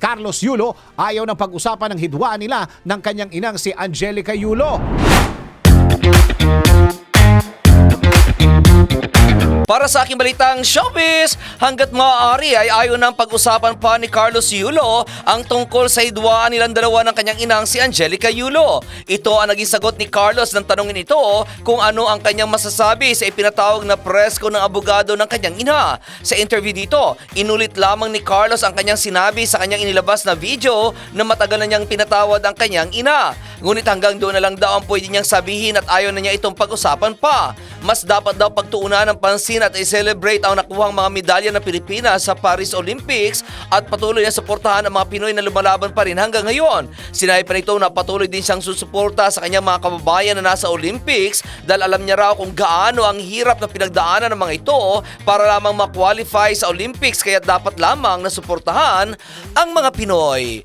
Carlos Yulo ayaw ng pag-usapan ng hidwaan nila ng kanyang inang si Angelica Yulo. Para sa aking balitang showbiz, hanggat maaari ay ayaw ng pag-usapan pa ni Carlos Yulo ang tungkol sa hidwaan nilang dalawa ng kanyang inang si Angelica Yulo. Ito ang naging sagot ni Carlos nang tanongin ito kung ano ang kanyang masasabi sa ipinatawag na presko ng abogado ng kanyang ina. Sa interview dito, inulit lamang ni Carlos ang kanyang sinabi sa kanyang inilabas na video na matagal na niyang pinatawad ang kanyang ina. Ngunit hanggang doon na lang daw ang pwede niyang sabihin at ayaw na niya itong pag-usapan pa. Mas dapat daw pagtuunan ng pansin at i-celebrate ang nakuhang mga medalya ng Pilipinas sa Paris Olympics at patuloy na suportahan ang mga Pinoy na lumalaban pa rin hanggang ngayon. Sinabi pa nito na patuloy din siyang susuporta sa kanyang mga kababayan na nasa Olympics dahil alam niya raw kung gaano ang hirap na pinagdaanan ng mga ito para lamang ma-qualify sa Olympics kaya dapat lamang na suportahan ang mga Pinoy.